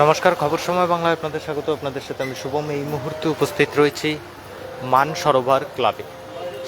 নমস্কার, খবর সময় বাংলায় আপনাদের স্বাগত। আপনাদের সাথে আমি শুভম। এই মুহূর্তে উপস্থিত রয়েছি মান সরোবর ক্লাবে।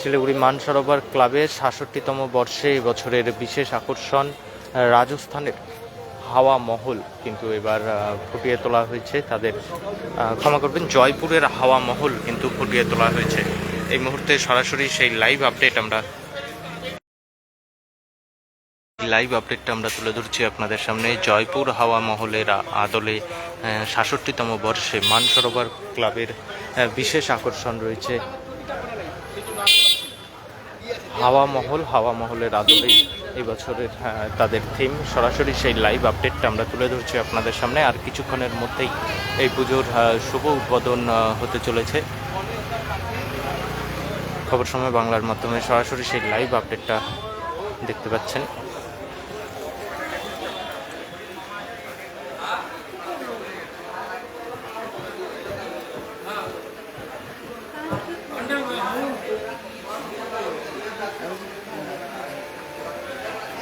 শিলিগুড়ি মান সরোবর ক্লাবের সাতষট্টিতম বর্ষে এবছরের বিশেষ আকর্ষণ রাজস্থানের হাওয়া মহল কিন্তু এবার ফুটিয়ে তোলা হয়েছে। তাদের ক্ষমা করবেন, জয়পুরের হাওয়া মহল কিন্তু ফুটিয়ে তোলা হয়েছে। এই মুহূর্তে সরাসরি সেই লাইভ আপডেট আমরা লাইভ আপডেটটা আমরা তুলে ধরছি আপনাদের সামনে। জয়পুর হাওয়া মহলের আদলে সাতষট্টিতম বর্ষে মানসরোবর ক্লাবের বিশেষ আকর্ষণ রয়েছে। হাওয়া মহল, হাওয়া মহলের আদলে এবছরের বছরের তাদের থিম সরাসরি সেই লাইভ আপডেটটা আমরা তুলে ধরছি আপনাদের সামনে। আর কিছুক্ষণের মধ্যেই এই পুজোর শুভ উদ্বোধন হতে চলেছে। খবর সময় বাংলার মাধ্যমে সরাসরি সেই লাইভ আপডেটটা দেখতে পাচ্ছেন।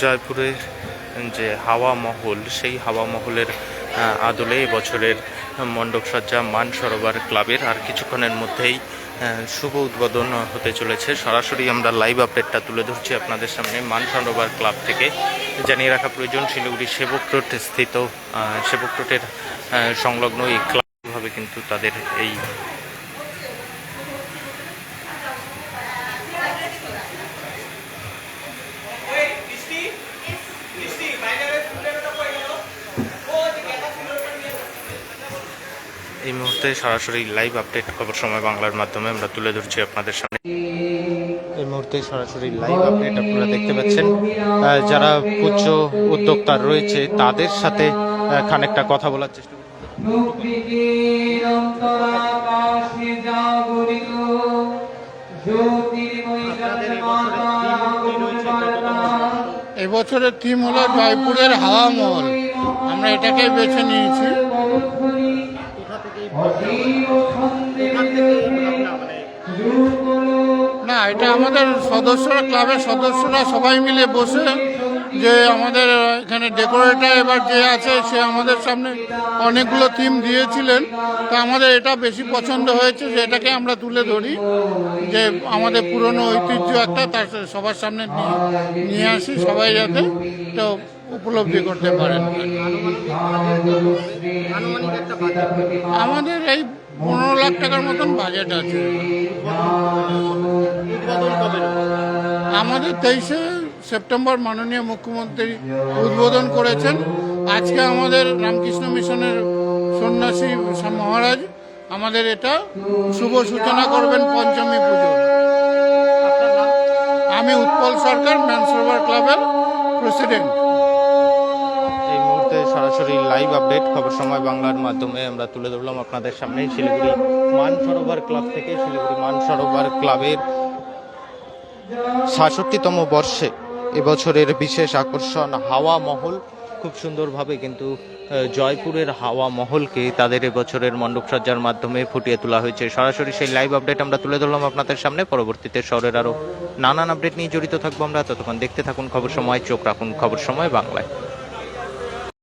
জয়পুরের যে হাওয়া মহল সেই হাওয়া মহলের আদলে এবছরের মণ্ডপসজ্জা মান সরোবর ক্লাবের আর কিছুক্ষণের মধ্যেই শুভ উদ্বোধন হতে চলেছে। সরাসরি আমরা লাইভ আপডেটটা তুলে ধরছি আপনাদের সামনে। মান সরোবর ক্লাব থেকে জানিয়ে রাখা প্রয়োজন, শিলিগুড়ি সেবক রোড স্থিত সেবক রোডের সংলগ্ন এই ক্লাবভাবে কিন্তু তাদের এই এই মুহূর্তে সরাসরি লাইভ আপডেট খবর সময় বাংলার মাধ্যমে আমরা তুলে ধরছি আপনাদের সামনে। এই মুহূর্তে সরাসরি লাইভ আপডেট আপনারা দেখতে পাচ্ছেন। যারা পুজো উদ্যোক্তা রয়েছে, তাদের সাথে খানিকটা কথা বলার চেষ্টা এবছরের থিম হলো জয়পুরের হাওয়া মহল। আমরা এটাকেই বেছে নিয়েছি। না এটা আমাদের সদস্যরা ক্লাবের সদস্যরা সবাই মিলে বসে যে আমাদের এখানে ডেকোরেটার এবার যে আছে সে আমাদের সামনে অনেকগুলো থিম দিয়েছিলেন। তা আমাদের এটা বেশি পছন্দ হয়েছে যে এটাকে আমরা তুলে ধরি যে আমাদের পুরনো ঐতিহ্য একটা তার সবার সামনে নিয়ে- নিয়ে আসি সবাই যাতে। এটা উপলব্ধি করতে পারেন আমাদের এই পনেরো লাখ টাকার মতন বাজেট আছে। আমাদের তেইশে সেপ্টেম্বর মাননীয় মুখ্যমন্ত্রী উদ্বোধন করেছেন। আজকে আমাদের রামকৃষ্ণ মিশনের সন্ন্যাসী মহারাজ আমাদের এটা শুভ সূচনা করবেন পঞ্চমী পুজো। আমি উৎপল সরকার ম্যানসরোভার ক্লাবের প্রেসিডেন্ট সরাসরি লাইভ আপডেট খবর সময় বাংলার মাধ্যমে আমরা তুলে ধরলাম আপনাদের সামনে শিলিগুড়ি মান সরোবর ক্লাব থেকে, শিলিগুড়ি মান সরোবর ক্লাবের সাতষট্টিতম বর্ষে এবছরের বিশেষ আকর্ষণ হাওয়া মহল। খুব সুন্দরভাবে কিন্তু জয়পুরের হাওয়া মহলকে তাদের এবছরের মণ্ডপসজ্জার মাধ্যমে ফুটিয়ে তোলা হয়েছে। সরাসরি সেই লাইভ আপডেট আমরা তুলে ধরলাম আপনাদের সামনে। পরবর্তীতে শহরের আরও নানান আপডেট নিয়ে জড়িত থাকব আমরা। ততক্ষণ দেখতে থাকুন খবর সময়, চোখ রাখুন খবর সময় বাংলায়।